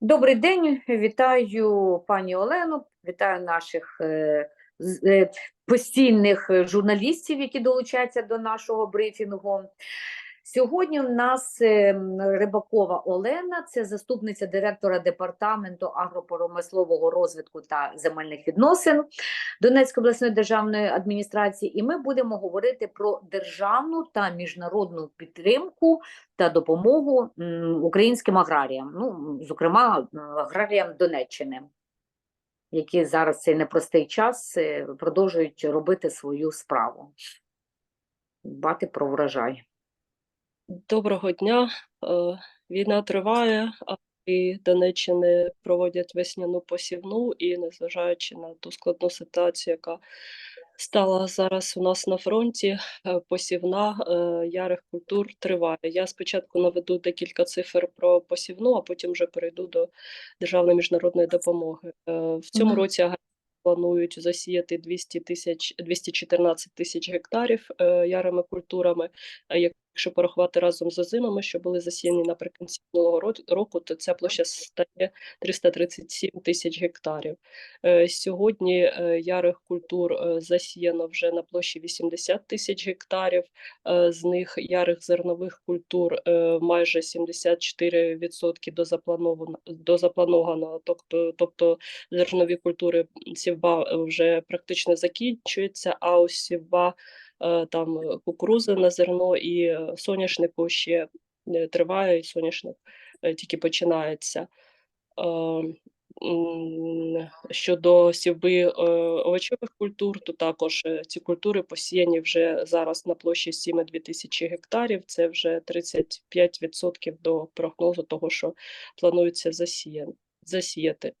Добрий день, вітаю пані Олену, вітаю наших е, е, постійних журналістів, які долучаються до нашого брифінгу. Сьогодні у нас е, Рибакова Олена, це заступниця директора департаменту агропромислового розвитку та земельних відносин Донецької обласної державної адміністрації, і ми будемо говорити про державну та міжнародну підтримку та допомогу українським аграріям, ну, зокрема, аграріям Донеччини, які зараз цей непростий час е, продовжують робити свою справу. Дбати про врожай. Доброго дня. Е, Війна триває, а і Донеччини проводять весняну посівну, і незважаючи на ту складну ситуацію, яка стала зараз у нас на фронті, е, посівна е, ярих культур триває. Я спочатку наведу декілька цифр про посівну, а потім вже перейду до державної міжнародної допомоги. В цьому році планують засіяти 200 тисяч 214 тисяч гектарів е, ярими культурами. А Якщо порахувати разом з озимами, що були засіяні наприкінці минулого року, то ця площа стає 337 тисяч гектарів. Е, Сьогодні е, ярих культур е, засіяно вже на площі 80 тисяч гектарів. З них ярих зернових культур майже 74% до заплановано до запланованого. Тобто, тобто зернові культури сівба вже практично закінчується, а ось сівба там е, кукурузи на зерно і е, соняшнику ще е, триває, і соняшник е, тільки починається. Е, Щодо сівби е, овочевих культур, то також е, ці культури посіяні вже зараз на площі 7,2 тисячі гектарів. Це вже 35% до прогнозу того, що планується засіяти.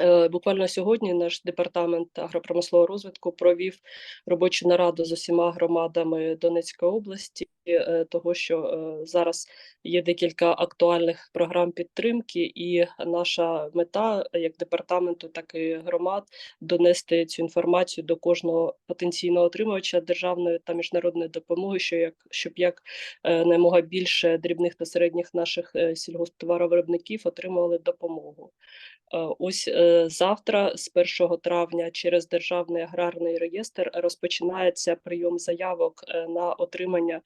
Е, Буквально сьогодні наш департамент агропромислового розвитку провів робочу нараду з усіма громадами Донецької області, е, того що е, зараз є декілька актуальних програм підтримки, і наша мета як департаменту, так і громад донести цю інформацію до кожного потенційного отримувача державної та міжнародної допомоги, що як щоб як наймога більше дрібних та середніх наших сільгосптоваровиробників отримували допомогу. Ось завтра, з 1 травня, через Державний аграрний реєстр розпочинається прийом заявок е, на отримання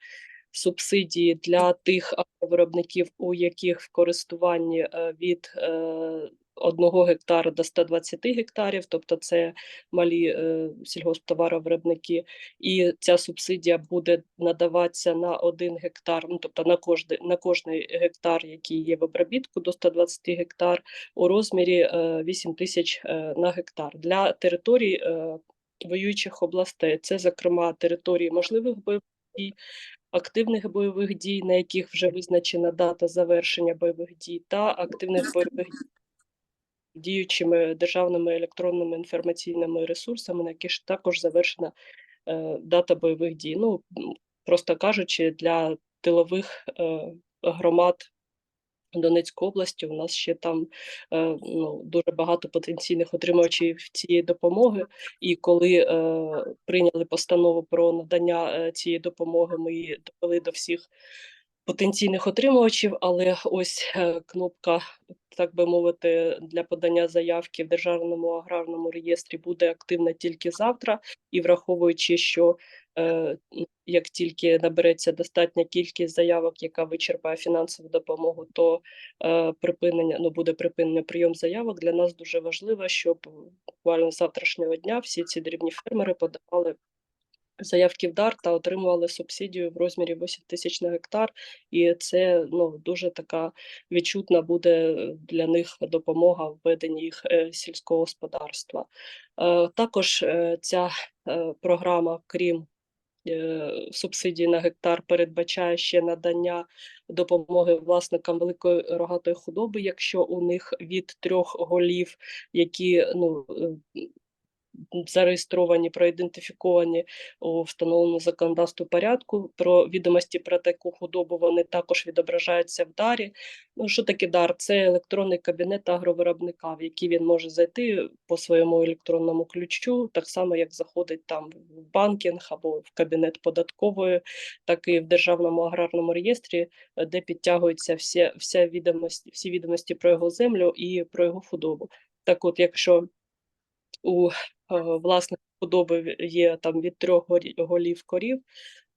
субсидії для тих виробників, у яких в користуванні е, від е, 1 гектара до 120 гектарів, тобто це малі е, сільгосптоваровиробники, і ця субсидія буде надаватися на один гектар, ну тобто на кожний, на кожний гектар, який є в обробітку до 120 гектар, у розмірі е, 8 тисяч е, на гектар для територій е, воюючих областей. Це, зокрема, території можливих бойових дій, активних бойових дій, на яких вже визначена дата завершення бойових дій, та активних бойових дій діючими державними електронними інформаційними ресурсами, на яких ж також завершена е, дата бойових дій. Ну, просто кажучи, для тилових е, громад Донецької області у нас ще там е, ну, дуже багато потенційних отримувачів цієї допомоги. І коли е, прийняли постанову про надання цієї допомоги, ми її довели до всіх потенційних отримувачів, але ось е, кнопка, так би мовити, для подання заявки в державному аграрному реєстрі буде активна тільки завтра, і враховуючи, що е, як тільки набереться достатня кількість заявок, яка вичерпає фінансову допомогу, то е, припинення ну буде припинення прийом заявок. Для нас дуже важливо, щоб буквально з завтрашнього дня всі ці дрібні фермери подавали заявки в дар та отримували субсидію в розмірі 8 тисяч на гектар, і це ну дуже така відчутна буде для них допомога в веденні їх е, сільського господарства. Е, також е, ця е, програма, крім е, субсидій на гектар, передбачає ще надання допомоги власникам великої рогатої худоби, якщо у них від трьох голів, які ну. Зареєстровані, проідентифіковані у встановленому законодавству порядку. Про відомості про таку худобу вони також відображаються в дарі. Ну, що таке дар? Це електронний кабінет агровиробника, в який він може зайти по своєму електронному ключу, так само як заходить там в банкінг або в кабінет податкової, так і в державному аграрному реєстрі, де підтягуються всі, вся відомості, всі відомості про його землю і про його худобу. Так от, якщо у е, власних худоби є там від трьох голів корів,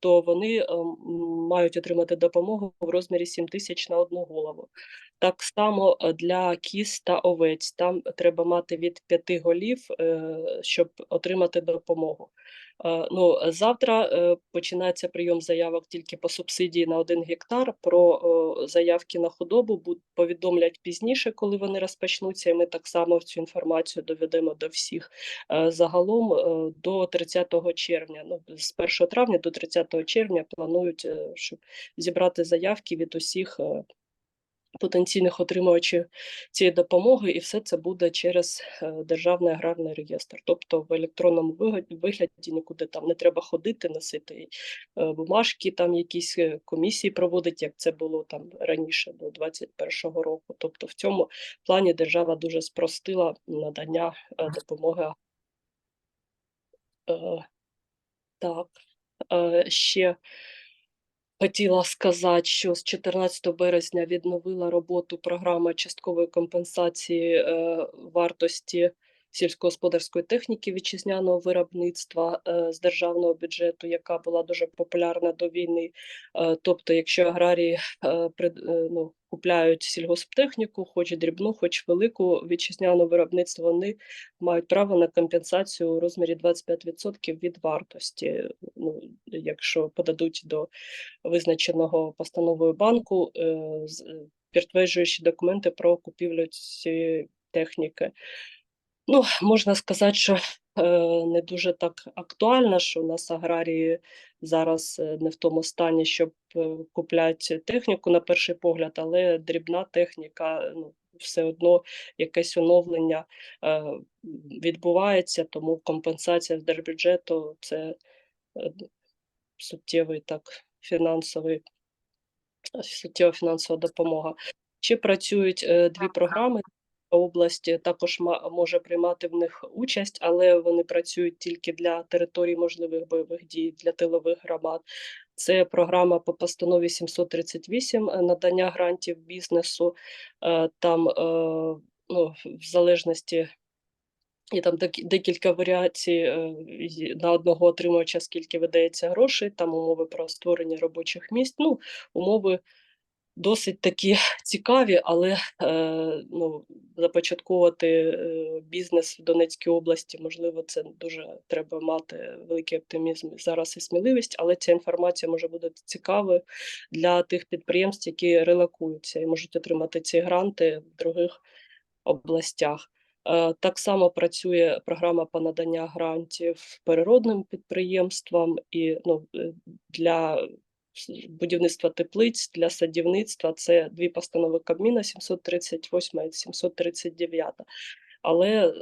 то вони е, мають отримати допомогу в розмірі 7 тисяч на одну голову. Так само е, для кіз та овець. Там треба мати від п'яти голів, щоб отримати допомогу. Е, Ну, завтра е, починається прийом заявок тільки по субсидії на один гектар. Про е, заявки на худобу повідомлять пізніше, коли вони розпочнуться. І ми так само цю інформацію доведемо до всіх. Е, Загалом е, до 30 червня, ну з 1 травня до 30 червня планують, е, щоб зібрати заявки від усіх е, потенційних отримувачів цієї допомоги, і все це буде через е, державний аграрний реєстр. Тобто в електронному вигляді, нікуди там не треба ходити, носити е, бумажки, там якісь е, комісії проводити, як це було там раніше до 2021 року. Тобто, в цьому плані держава дуже спростила надання допомоги. Так, ще хотіла сказати, що з 14 березня відновила роботу програма часткової компенсації е, вартості сільськогосподарської техніки вітчизняного виробництва е, з державного бюджету, яка була дуже популярна до війни. Е, Тобто, якщо аграрії е, ну, купляють сільгосптехніку, хоч дрібну, хоч велику вітчизняне виробництво, вони мають право на компенсацію у розмірі 25% від вартості. Ну, якщо подадуть до визначеного постановою банку, підтверджуючи документи про купівлю цієї техніки. Ну, можна сказати, що е, не дуже так актуально, що у нас аграрії зараз е, не в тому стані, щоб е, купляти техніку на перший погляд, але дрібна техніка, ну, все одно якесь оновлення відбувається, тому компенсація з держбюджету це суттєвий так фінансовий, суттєва фінансова допомога. Ще працюють дві програми. Область також може приймати в них участь, але вони працюють тільки для територій можливих бойових дій, для тилових громад. Це програма по постанові 738 е, надання грантів бізнесу. Е, Там, е, ну, в залежності Є там декілька варіацій на одного отримувача, скільки видається грошей, там умови про створення робочих місць. Ну, умови досить такі цікаві, але е, ну, започатковувати е, бізнес в Донецькій області, можливо, це дуже треба мати великий оптимізм зараз і сміливість, але ця інформація може бути цікавою для тих підприємств, які релокуються і можуть отримати ці гранти в других областях. Е, Так само працює програма по надання грантів переродним підприємствам і ну, для будівництва теплиць, для садівництва. Це дві постанови Кабміна 738 і 739. Але е,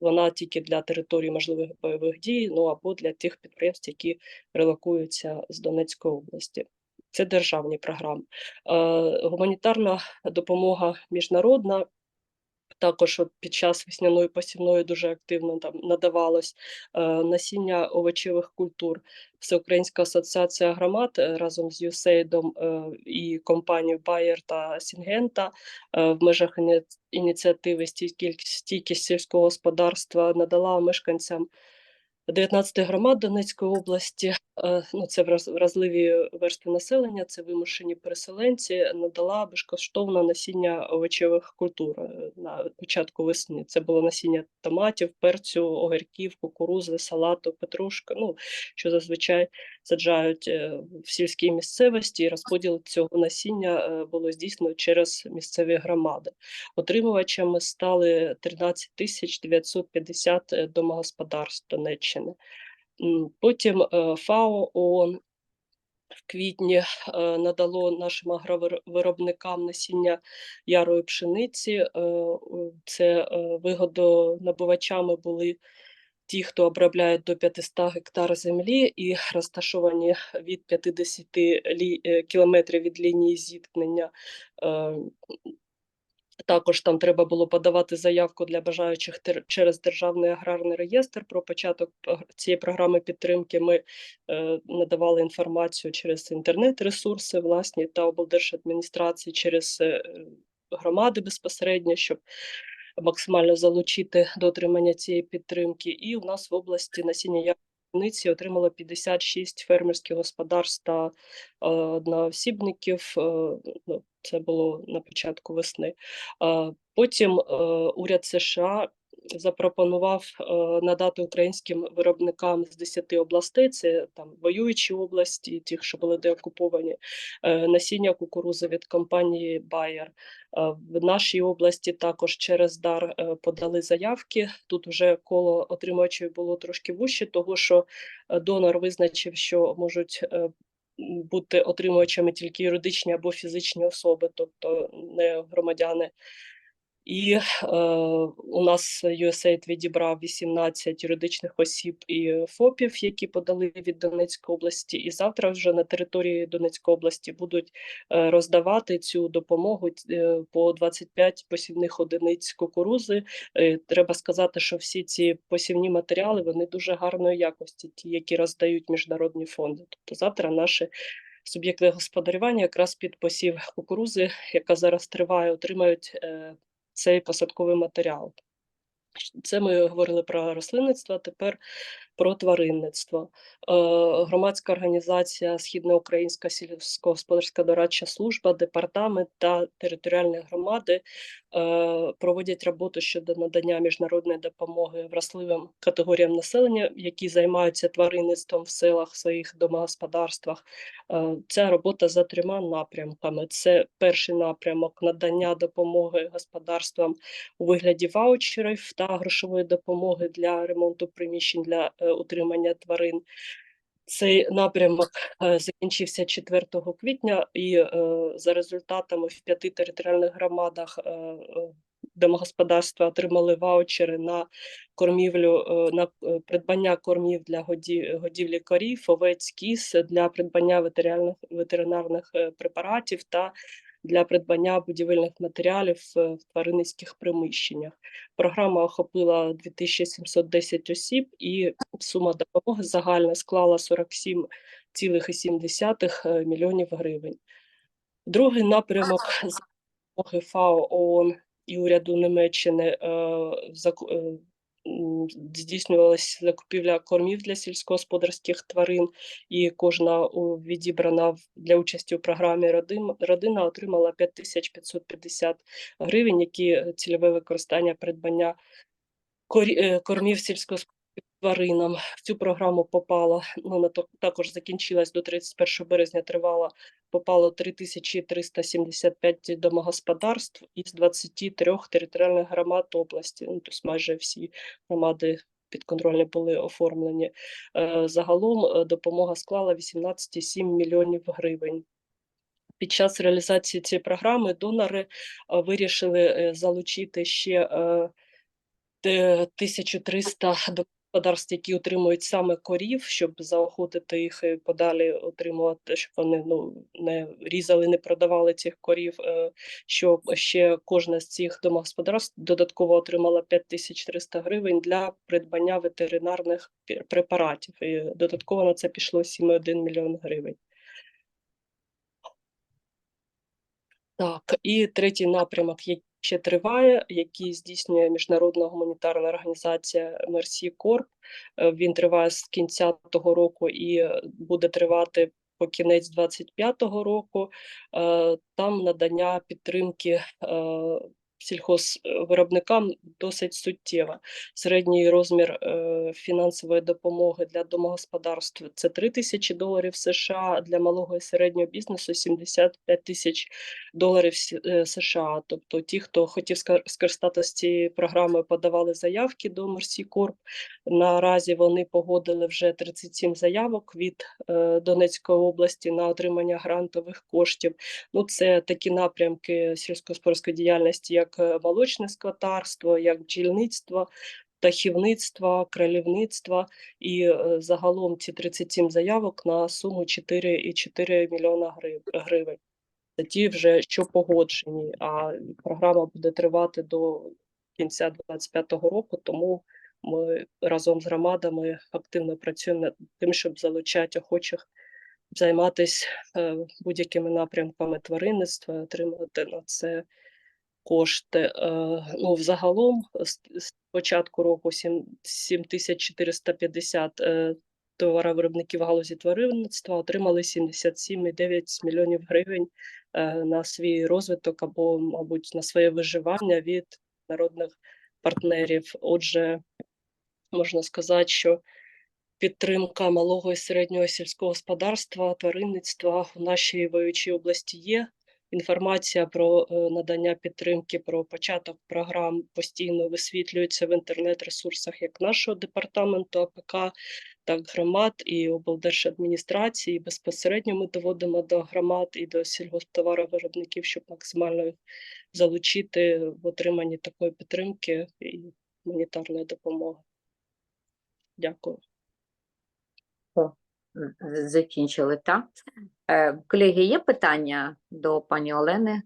вона тільки для територій можливих бойових дій, ну або для тих підприємств, які релокуються з Донецької області. Це державні програми. Е, Гуманітарна допомога міжнародна також от під час весняної посівної дуже активно там надавалось е, насіння овочевих культур. Всеукраїнська асоціація громад е, разом з USAID е, і компанією Bayer та е, в межах іні- ініціативи «Стійкість- сільського господарства надала мешканцям 19 громад Донецької області, ну це враз- вразливі верстви населення, це вимушені переселенці, надала безкоштовно насіння овочевих культур е, на початку весни. Це було насіння томатів, перцю, огірків, кукурузи, салату, петрушка. Ну що зазвичай саджають е, в сільській місцевості. Розподіл цього насіння е, було здійснено через місцеві громади. Отримувачами стали 13 тисяч 950 е, домогосподарств Донеччини. Потім е, ФАО ООН в квітні е, надало нашим агровиробникам насіння ярої пшениці. Е, Це вигодонабувачами були ті, хто обробляють до 500 гектар землі і розташовані від 50 е, кілометрів від лінії зіткнення. Також там треба було подавати заявку для бажаючих через державний аграрний реєстр. Про початок цієї програми підтримки ми е, надавали інформацію через інтернет-ресурси власні та облдержадміністрації через е, громади безпосередньо, щоб максимально залучити до отримання цієї підтримки. І у нас в області насіння яблуниці отримала 56 фермерських господарств та е, одноосібників. Е, ну, це було на початку весни. Е, Потім е, уряд США запропонував е, надати українським виробникам з 10 областей, це там воюючі області, ті, що були деокуповані, е, насіння кукурузи від компанії Bayer. Е, В нашій області також через дар подали заявки. Тут вже коло отримувачів було трошки вище, того що донор визначив, що можуть бути отримувачами тільки юридичні або фізичні особи, тобто не громадяни. І е, у нас USAID відібрав 18 юридичних осіб і ФОПів, які подали від Донецької області. І завтра вже на території Донецької області будуть е, роздавати цю допомогу е, по 25 посівних одиниць кукурузи. Е, Треба сказати, що всі ці посівні матеріали вони дуже гарної якості, ті, які роздають міжнародні фонди. Тобто завтра наші суб'єкти господарювання якраз під посів кукурузи, яка зараз триває, отримають е, цей посадковий матеріал. Це ми говорили про рослинництво, тепер про тваринництво. Е, Громадська організація Східноукраїнська сільськогосподарська дорадча служба, департамент та територіальні громади е, проводять роботу щодо надання міжнародної допомоги вразливим категоріям населення, які займаються тваринництвом в селах, в своїх домогосподарствах. Е, Ця робота за трьома напрямками: це перший напрямок надання допомоги господарствам у вигляді ваучерів та грошової допомоги для ремонту приміщень для утримання тварин. Цей напрямок е, закінчився 4 квітня, і е, за результатами в п'яти територіальних громадах е, домогосподарства отримали ваучери на кормівлю, на придбання кормів для годівлі корів, овець, кіз, для придбання ветеринарних, препаратів та для придбання будівельних матеріалів е, в тваринницьких приміщеннях. Програма охопила 2710 осіб, і сума допомоги загальна склала 47,7 е, мільйонів гривень. Другий напрямок допомоги ФАО ООН і уряду Німеччини е, здійснювалася закупівля кормів для сільськогосподарських тварин, і кожна відібрана для участі у програмі родина отримала 5550 гривень, які е, цільове використання придбання е, кормів сільськогосподарським тваринам. В цю програму попало, ну, на то, також закінчилась до 31 березня тривала, попало 3375 домогосподарств із 23 територіальних громад області. Ну, тобто майже всі громади підконтрольні були оформлені. Е, Загалом е, допомога склала 18,7 мільйонів гривень. Під час реалізації цієї програми донори е, вирішили залучити ще е, те- 1300 господарств, які отримують саме корів, щоб заохотити їх і подалі отримувати, щоб вони ну не різали, не продавали цих корів. е, Щоб ще кожна з цих домогосподарств додатково отримала 5300 гривень для придбання ветеринарних препаратів. І додатково на це пішло 7,1 мільйон гривень. Так, і третій напрямок, який ще триває, який здійснює міжнародна гуманітарна організація Мерсі Корп. Е, Він триває з кінця того року і е, буде тривати по кінець 25-го року. Е, Там надання підтримки сільхозвиробникам досить суттєва. Середній розмір е, фінансової допомоги для домогосподарств це 3 тисячі доларів США, для малого і середнього бізнесу 75 тисяч доларів е, США. Тобто ті, хто хотів скористатися цією програмою, подавали заявки до Мерсі Корп. Наразі вони погодили вже 37 заявок від е, Донецької області на отримання грантових коштів. Ну, це такі напрямки сільськогосподарської діяльності, як е, молочне скотарство, як бджільництво. птахівництва, кролівництва, і е, загалом ці 37 заявок на суму 4,4 мільйона гривень. Це ті вже, що погоджені, а програма буде тривати до кінця 2025 року, тому ми разом з громадами активно працюємо над тим, щоб залучати охочих займатися е, будь-якими напрямками тваринництва, отримувати на це кошти. Е, ну, взагалом, з, з початку року сім- 7450 е, товаровиробників галузі тваринництва отримали 77,9 мільйонів гривень е, на свій розвиток або, мабуть, на своє виживання від народних партнерів. Отже, можна сказати, що підтримка малого і середнього сільського господарства, тваринництва в нашій воюючій області є. Інформація про е, надання підтримки, про початок програм постійно висвітлюється в інтернет-ресурсах як нашого департаменту АПК, так громад і облдержадміністрації. Безпосередньо ми доводимо до громад і до сільгосптоваровиробників, щоб максимально залучити в отриманні такої підтримки і гуманітарної допомоги. Дякую. М, Закінчили, так? Е, Колеги, є питання до пані Олени?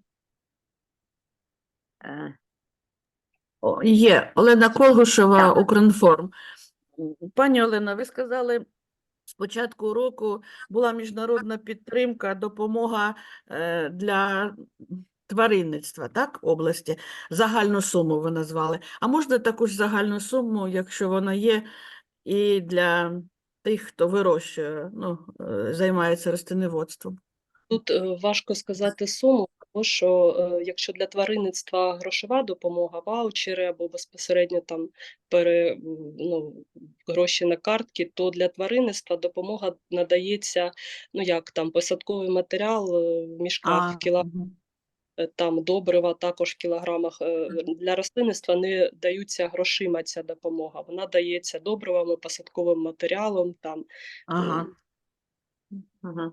Е, Є Олена Колгушева, Укрінформ. Пані Олена, ви сказали, з початку року була міжнародна підтримка, допомога е, для тваринництва, так, області. Загальну суму ви назвали. А можна таку ж загальну суму, якщо вона є, і для тих, хто вирощує, ну, е, займається рослиноводством? Тут е, важко сказати суму, тому що е, якщо для тваринництва грошова допомога, ваучери або безпосередньо там пере, ну, гроші на картки, то для тваринництва допомога надається, ну як там посадковий матеріал в мішках, в кіла, мгм. е, там добрива також в кілограмах. Е, Для рослинництва не даються грошима ця допомога. Вона дається добривами, посадковим матеріалом. Там Ага, мгм.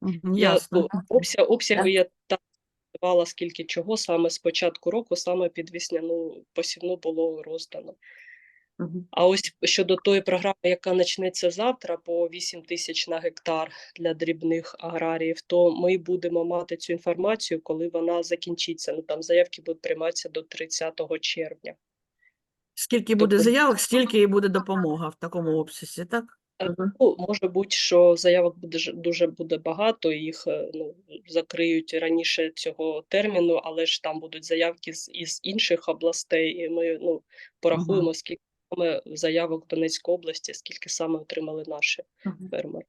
мгм, Я, ясно. ну, обсяг, обсяги я так давала скільки чого саме з початку року, саме під весняну посівну було роздано. А ось щодо тої програми, яка почнеться завтра по 8 тисяч на гектар для дрібних аграріїв, то ми будемо мати цю інформацію, коли вона закінчиться. Ну там заявки будуть прийматися до 30 червня. Скільки буде Тобто- заявок, стільки і буде допомога в такому обсязі, так? Мгм. Ну, може бути, що заявок буде дуже буде багато, їх е, ну, закриють раніше цього терміну, але ж там будуть заявки з із інших областей, і ми ну, порахуємо, скільки саме заявок в Донецькій області, скільки саме отримали наші Мгм. фермери.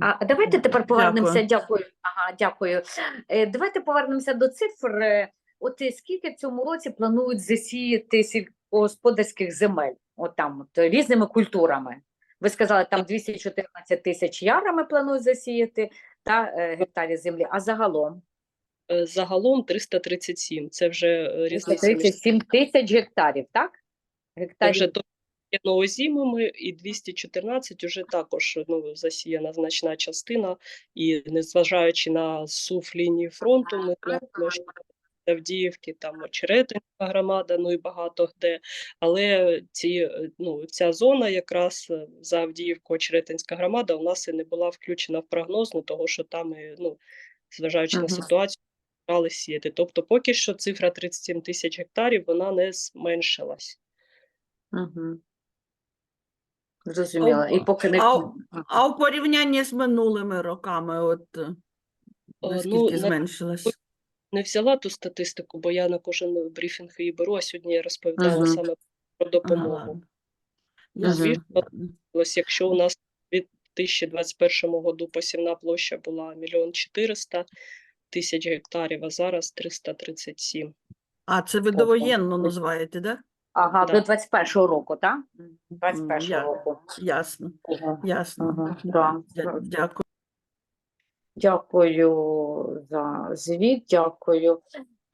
А давайте тепер повернемося. Дякую. Дякую. Ага, дякую. Е, Давайте повернемося до цифр. Е, От скільки в цьому році планують засіяти сільськогосподарських земель? От там от, різними культурами. Ви сказали, там 214 тисяч ярами планують засіяти та е, гектарів землі. А загалом Загалом 337. Це вже різниця між 37 тисяч гектарів, так? Гектарів. вже то озимими, і 214 вже також ну, засіяна значна частина. І незважаючи на сув лінії фронту, ми знаємо, що Авдіївки, там Очеретинська громада, ну і багато де. Але ці, ну, ця зона якраз е, за Авдіївку, Очеретинська громада у нас і не була включена в прогноз, ну, того, що там, і, ну, зважаючи на Мгм. ситуацію, сіяти. Тобто поки що цифра 37 тисяч гектарів, вона не зменшилась. Угу. Зрозуміло. І А- поки не а у- А у порівнянні з минулими роками, от е, ну, наскільки на- зменшилось? Не взяла ту статистику, бо я на кожен брифінг її беру, а сьогодні я розповідала Мгм. саме про Ага, допомогу. ладно. Ну, Ясно. звісно, Ось якщо у нас в 2021 году посівна площа була мільйон 400 тисяч гектарів, а зараз 337. А, це ви довоєнно називаєте, да? Ага, Да. до 21-го року, так? 21-го я- року. Ясно, Ага. ясно. Ага, да. Дя- Дякую. Дякую за звіт, дякую.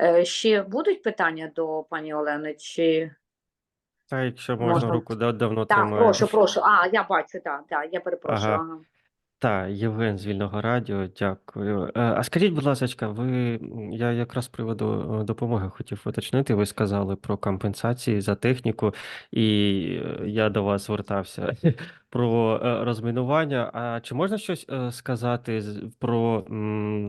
Е, Ще будуть питання до пані Олени? Чи Та якщо можна, Можна. руку да- давно так, тримаю. прошу, прошу. А, я бачу, так, так, я перепрошую. Ага. Ага. Та, Євген з Вільного Радіо, дякую. Е, А скажіть, будь ласка, ви я якраз приводу е, допомоги хотів уточнити. Ви сказали про компенсації за техніку, і е, я до вас звертався про е, розмінування. А чи можна щось е, сказати про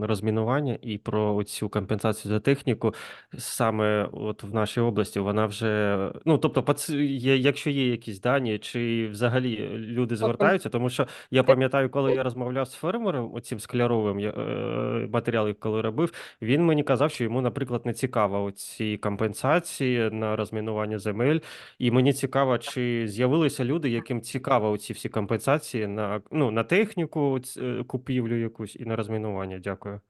розмінування і про цю компенсацію за техніку саме от в нашій області? Вона вже ну тобто, якщо є якісь дані, чи взагалі люди звертаються, тому що. Я пам'ятаю, коли я розмовляв з фермером, оцим скляровим е, матеріал, коли робив, він мені казав, що йому, наприклад, не цікаво ці компенсації на розмінування земель. І мені цікаво, чи з'явилися люди, яким цікаво ці всі компенсації на, ну, на техніку, е, купівлю якусь і на розмінування. Дякую.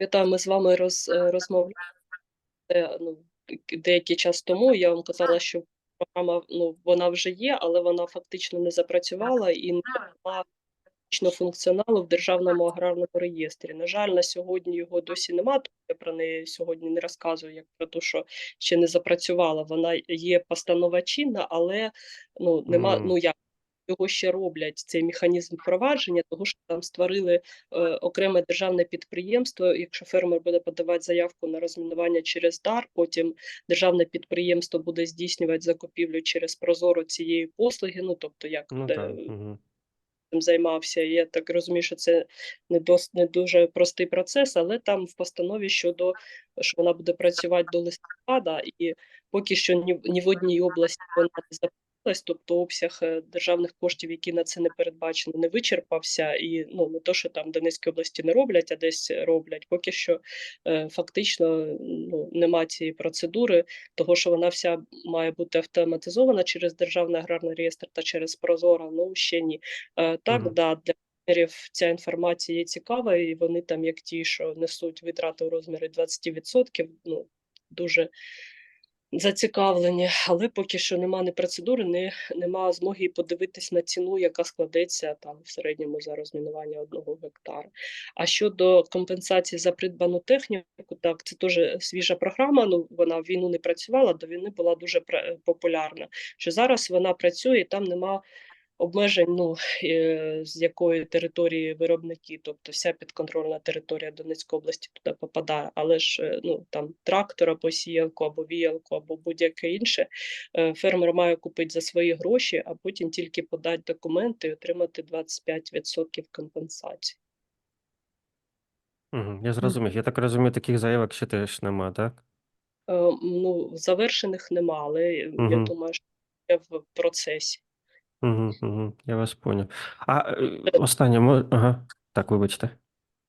Вітаю, ми з вами роз, е, розмовляли е, ну, деякий час тому. Я вам казала, що програма ну, вона вже є, але вона фактично не запрацювала і не мала фактично функціоналу в Державному аграрному реєстрі. На жаль, на сьогодні його досі немає, тому я про неї сьогодні не розказую, як про те, що ще не запрацювала. Вона є постанова чинна, але ну, нема, Мгм. ну як. Його ще роблять цей механізм впровадження, того що там створили е, окреме державне підприємство. Якщо фермер буде подавати заявку на розмінування через дар, потім державне підприємство буде здійснювати закупівлю через прозоро цієї послуги. Ну тобто, як Ну е, так. Угу. цим займався. Я так розумію, що це не дос не дуже простий процес, але там в постанові щодо що вона буде працювати до листопада, і поки що ні, ні в одній області вона не тобто обсяг е, державних коштів, які на це не передбачено, не вичерпався. І ну не то, що там в Донецькій області не роблять, а десь роблять. Поки що е, фактично ну нема цієї процедури, того що вона вся має бути автоматизована через державний аграрний реєстр та через Прозоро. Ну ще ні. Е, Так, Мгм. да, для ця інформація є цікава, і вони там, як ті, що несуть витрати у розмірі 20%, ну дуже зацікавлені, але поки що нема ні процедури, ні нема змоги подивитись на ціну, яка складеться там в середньому за розмінування одного гектара. А щодо компенсації за придбану техніку, так це теж свіжа програма. Ну вона в війну не працювала, до війни була дуже популярна. Що зараз вона працює, і там нема обмежень, ну е, з якої території виробники, тобто вся підконтрольна територія Донецької області туди попадає, але ж е, ну там трактор або сіялку, або віялку, або будь-яке інше. е, Фермер має купити за свої гроші, а потім тільки подати документи і отримати 25% компенсації. Угу. Я зрозумів. Я так розумію, таких заявок ще теж нема, так? Е, Ну, завершених нема, але е, я думаю, що це в процесі. Угу, угу. Я вас поняв. А е, останнє, мо- ага. Так, вибачте.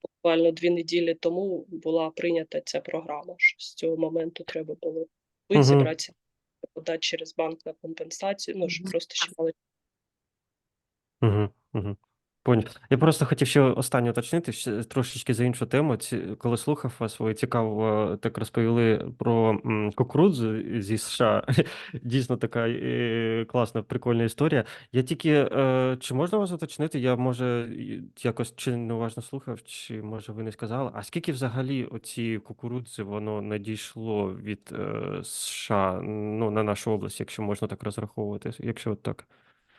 Буквально дві неділі тому була прийнята ця програма. Що з цього моменту треба було зібратися, угу. подати через банк на компенсацію. Ну, щоб Мгм. просто ще мали Угу, угу. Поняв. Я просто хотів ще останнє уточнити, ще трошечки за іншу тему. Ці, коли слухав вас, ви цікаво так розповіли про м, кукурудзу зі США. Дійсно така е, класна, прикольна історія. Я тільки, е, чи можна вас уточнити? Я може якось чи неуважно слухав, чи може ви не сказали. А скільки взагалі оці кукурудзи воно надійшло від е, США, ну, на нашу область, якщо можна так розраховувати, якщо от так.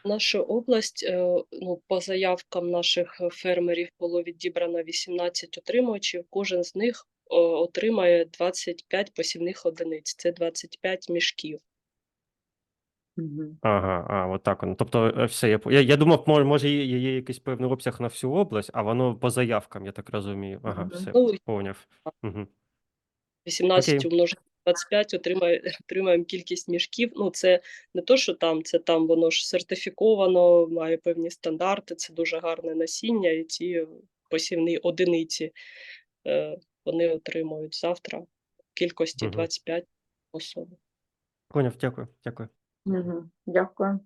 Наша область, е, ну, по заявкам наших е, фермерів було відібрано 18 отримувачів. Кожен з них о, отримає 25 посівних одиниць. Це 25 мішків. Мгм. Ага, а, от так воно. Тобто, е, все, я, я, я думав, може, може є, є якийсь певний обсяг на всю область, а воно по заявкам, я так розумію. Ага, Мгм. все, Ну, поняв. Угу. 18 Окей. умножити 25 отримає, отримаємо кількість мішків. Ну, це не то, що там, це там воно ж сертифіковано, має певні стандарти, це дуже гарне насіння, і ці посівні одиниці е, вони отримують завтра в кількості Мгм. 25 особи. Поняв, дякую, дякую. Мгм. Дякую.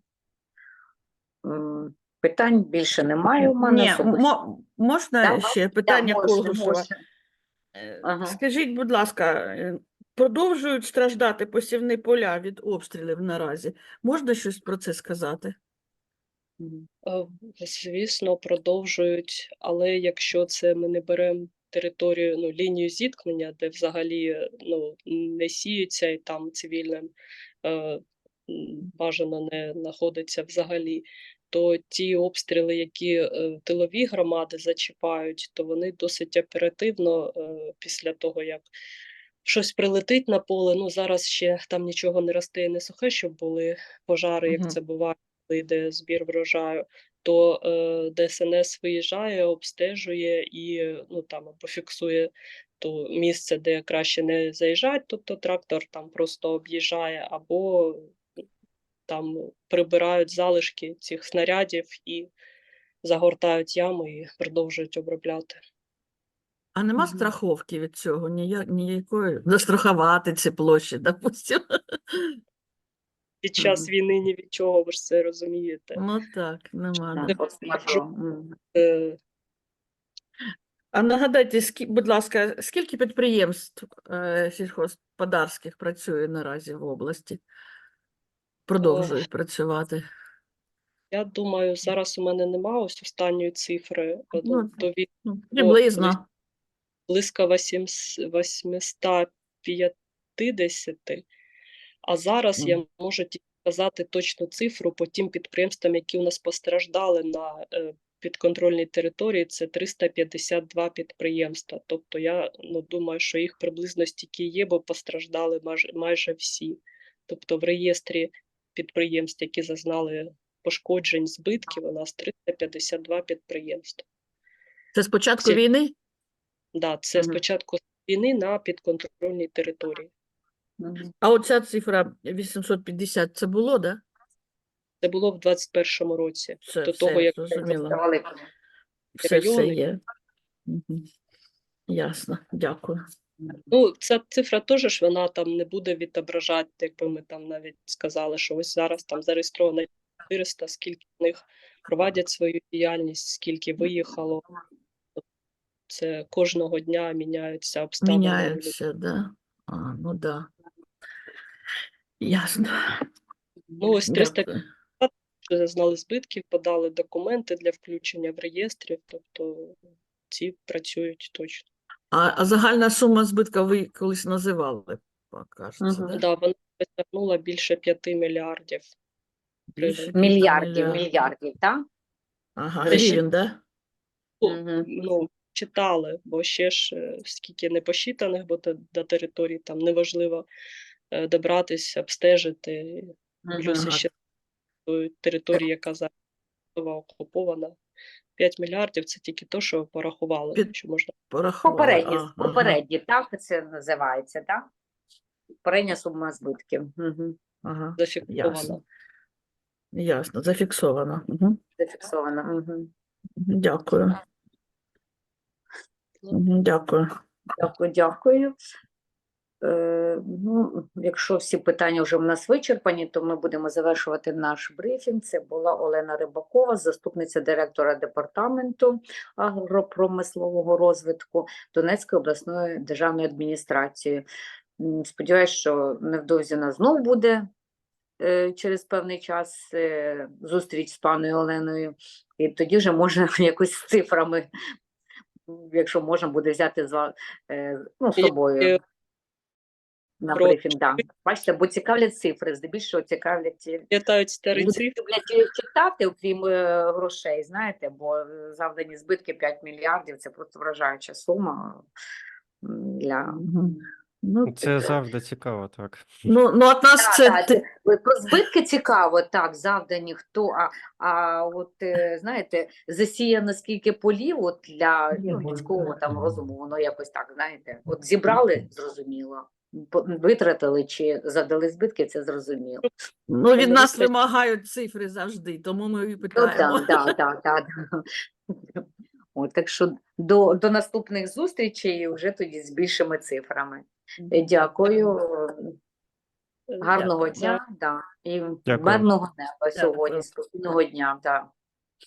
М, Питань більше немає у мене. Ні, особисто. мо- можна Да, ще Да, питання можна, Колгушева? можна. Е, Ага. Скажіть, будь ласка, е, продовжують страждати посівні поля від обстрілів наразі? Можна щось про це сказати? Е, Звісно, продовжують, але якщо це ми не беремо територію, ну, лінію зіткнення, де взагалі ну, не сіються і там цивільним е, бажано не знаходиться взагалі, то ті обстріли, які е, тилові громади зачіпають, то вони досить оперативно е, після того, як щось прилетить на поле. Ну зараз ще там нічого не росте не сухе, щоб були пожари, як це буває, коли йде збір врожаю. То е, ДСНС виїжджає, обстежує і ну там або фіксує то місце, де краще не заїжджати, тобто трактор там просто об'їжджає, або там прибирають залишки цих снарядів і загортають ями і продовжують обробляти. А нема Мгм. страховки від цього? Ніяк, ніякої? Застрахувати ці площі, допустимо. Під час війни ні від чого, ви ж це розумієте. Ну так, нема. Мгм. Е, А нагадайте, скі- будь ласка, скільки підприємств е, сільськогосподарських працює наразі в області? Продовжують працювати. Я думаю, зараз у мене нема ось останньої цифри. е, Ну, Ну, до війни Ну, приблизно. Близько 800 850, а зараз я можу сказати точну цифру по тим підприємствам, які у нас постраждали на е, підконтрольній території. Це 352 підприємства. Тобто я ну, думаю, що їх приблизно стільки є, бо постраждали майже, майже всі. Тобто в реєстрі підприємств, які зазнали пошкоджень, збитків, у нас 352 підприємства. Це з початку Всі- війни? Да, це Мгм. спочатку війни на підконтрольній території. А оця цифра 850 це було, да? Це було в 21-му році. Це До все, того, як зрозуміло. Все, все є. Мгм. Ясно, дякую. Ну, ця цифра теж ж вона там не буде відображати, якби ми там навіть сказали, що ось зараз там зареєстровано 400, скільки з них проводять свою діяльність, скільки виїхало. Це кожного дня міняються обставини. людей. Да? А, ну да. Ясно. Ну, ось 300 Дякую. зазнали збитків, подали документи для включення в реєстрі, тобто ці працюють точно. А, а загальна сума збитка ви колись називали, кажеться, Мгм. да? Да, вона досягнула більше 5 мільярдів. Більше гривень. п'яти Мільярдів, мільярдів. мільярдів, так? Ага, гривень, да? Ну, ну, читали, бо ще ж е, скільки не посчитаних, бо до, до території там неважливо е, добратись, обстежити. Плюс Ага. ще території, яка зараз окупована. 5 мільярдів це тільки то, що порахували, Під- що можна. Порахували. Попередні, ага. попередні, так це називається, так? Попередня сума збитків. Угу. Ага, зафіксовано. ясно. Ясно, зафіксовано. Угу. Зафіксовано. Угу. Дякую. Дякую. Дякую, дякую. Е, ну, якщо всі питання вже в нас вичерпані, то ми будемо завершувати наш брифінг. Це була Олена Рибакова, заступниця директора департаменту агропромислового розвитку Донецької обласної державної адміністрації. Сподіваюсь, що невдовзі нас знов буде е, через певний час е, зустріч з паною Оленою, і тоді вже можна якось з цифрами, якщо можна буде взяти з е, ну, з собою на брифінг. Да. Бачите, бо цікавлять цифри, здебільшого цікавлять Літають старі Люди цифри. люблять читати, окрім е, грошей, знаєте, бо завдані збитки 5 мільярдів це просто вражаюча сума для. Ну, Це завжди цікаво, так. ну, ну, от нас це так, ти- про збитки цікаво, так, завдані хто, а, а от, е, знаєте, засіяно скільки полів от для ну, людського там розуму, воно якось так, знаєте, от зібрали, зрозуміло, по- витратили чи задали збитки, це зрозуміло. ну, від нас вимагають цифри завжди, тому ми і Ну, питаємо. так, так, так, так. От, так що до, до наступних зустрічей вже тоді з більшими цифрами. Е, Дякую, гарного Дякую. дня, да. і Дякую. мирного неба сьогодні, спокійного дня. Да.